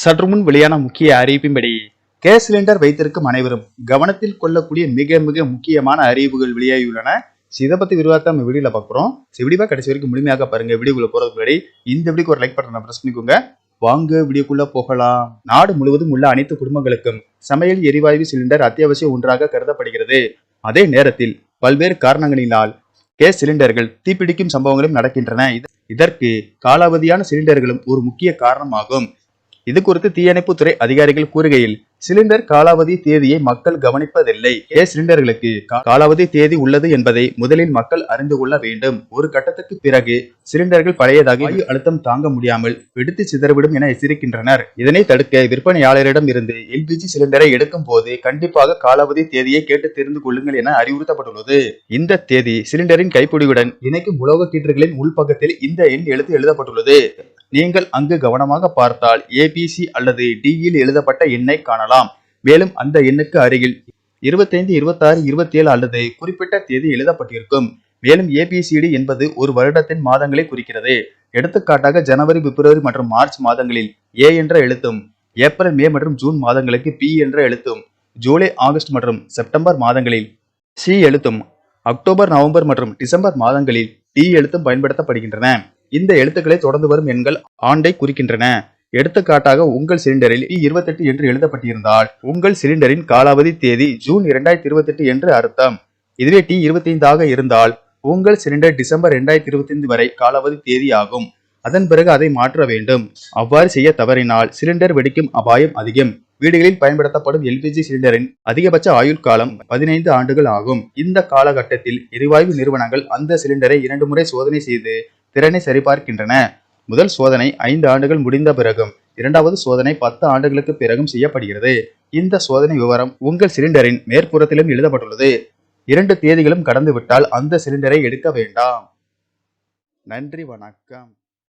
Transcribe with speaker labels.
Speaker 1: சற்று முன் வெளியான முக்கிய அறிவிப்பின்படி கேஸ் சிலிண்டர் வைத்திருக்கும் அனைவரும் கவனத்தில் கொள்ளக்கூடிய மிக மிக முக்கியமான அறிவிப்புகள் வெளியாகியுள்ளன. இதை பத்தி விரிவாக நம்ம வீடியோல பார்க்குறோம். வீடியோவா கடைசி வரைக்கும் முழுமையாக பாருங்க வீடியோக்குள்ள போறதுக்கு முன்னாடி இந்த வீடியோக்கு ஒரு லைக் பட்டனை பிரஸ் பண்ணிக்கோங்க. வாங்க வீடியோக்குள்ள போகலாம். நாடு முழுவதும் உள்ள அனைத்து குடும்பங்களுக்கும் சமையல் எரிவாயு சிலிண்டர் அத்தியாவசிய ஒன்றாக கருதப்படுகிறது. அதே நேரத்தில் பல்வேறு காரணங்களினால் கேஸ் சிலிண்டர்கள் தீப்பிடிக்கும் சம்பவங்களும் நடக்கின்றன. இதற்கு காலாவதியான சிலிண்டர்களும் ஒரு முக்கிய காரணமாகும். இது குறித்து தீயணைப்புத்துறை அதிகாரிகள் கூறுகையில் சிலிண்டர் காலாவதி தேதியை மக்கள் கவனிப்பதில்லை. கேஸ் சிலிண்டர்களுக்கு காலாவதி தேதி உள்ளது என்பதை முதலில் மக்கள் அறிந்து கொள்ள வேண்டும். ஒரு கட்டத்துக்கு பிறகு சிலிண்டர்கள் பழையதாக வாயு அழுத்தம் தாங்க முடியாமல் வெடித்து சிதறவிடும் என எச்சரிக்கின்றனர். இதனை தடுக்க விற்பனையாளரிடம் இருந்து எல்பிஜி சிலிண்டரை எடுக்கும் போது கண்டிப்பாக காலாவதி தேதியை கேட்டு தெரிந்து கொள்ளுங்கள் என அறிவுறுத்தப்பட்டுள்ளது. இந்த தேதி சிலிண்டரின் கைப்பிடியுடன் இணைக்கும் உலோக கீற்றுகளின் உள்பக்கத்தில் இந்த எண் எழுத்து எழுதப்பட்டுள்ளது. நீங்கள் அங்கு கவனமாக பார்த்தால் ஏபிசி அல்லது டியில் எழுதப்பட்ட எண்ணை காணலாம். மேலும் அந்த எண்ணுக்கு அருகில் இருபத்தைந்து இருபத்தாறு இருபத்தி ஏழு அல்லது குறிப்பிட்ட தேதி எழுதப்பட்டிருக்கும். மேலும் ஏபிசிடி என்பது ஒரு வருடத்தின் மாதங்களை குறிக்கிறது. எடுத்துக்காட்டாக ஜனவரி பிப்ரவரி மற்றும் மார்ச் மாதங்களில் ஏ என்ற எழுத்தும் ஏப்ரல் மே மற்றும் ஜூன் மாதங்களுக்கு பி என்ற எழுத்தும் ஜூலை ஆகஸ்ட் மற்றும் செப்டம்பர் மாதங்களில் சி எழுத்தும் அக்டோபர் நவம்பர் மற்றும் டிசம்பர் மாதங்களில் டி எழுத்தும் பயன்படுத்தப்படுகின்றன. இந்த எழுத்துக்களை தொடர்ந்து வரும் எண்கள் ஆண்டை குறிக்கின்றன. எடுத்துக்காட்டாக உங்கள் சிலிண்டரில் இருபத்தெட்டு என்று எழுதப்பட்டிருந்தால் உங்கள் சிலிண்டரின் காலாவதி தேதி ஜூன் இரண்டாயிரத்தி இருபத்தெட்டு என்று அர்த்தம். இதுவே டி இருபத்தைந்தாக இருந்தால் உங்கள் சிலிண்டர் டிசம்பர் இரண்டாயிரத்தி இருபத்தைந்து வரை காலாவதி தேதி ஆகும். அதன் பிறகு அதை மாற்ற வேண்டும். அவ்வாறு செய்ய தவறினால் சிலிண்டர் வெடிக்கும் அபாயம் அதிகம். வீடுகளில் பயன்படுத்தப்படும் எல்பிஜி சிலிண்டரின் அதிகபட்ச ஆயுள் காலம் பதினைந்து ஆண்டுகள் ஆகும். இந்த காலகட்டத்தில் எரிவாயு நிறுவனங்கள் அந்த சிலிண்டரை இரண்டு முறை சோதனை செய்து திறனை சரிபார்க்கின்றன. முதல் சோதனை ஐந்து ஆண்டுகள் முடிந்த பிறகும் இரண்டாவது சோதனை பத்து ஆண்டுகளுக்கு பிறகும் செய்யப்படுகிறது. இந்த சோதனை விவரம் உங்கள் சிலிண்டரின் மேற்புறத்திலும் எழுதப்பட்டுள்ளது. இரண்டு தேதிகளும் கடந்துவிட்டால் அந்த சிலிண்டரை எடுக்க வேண்டாம். நன்றி வணக்கம்.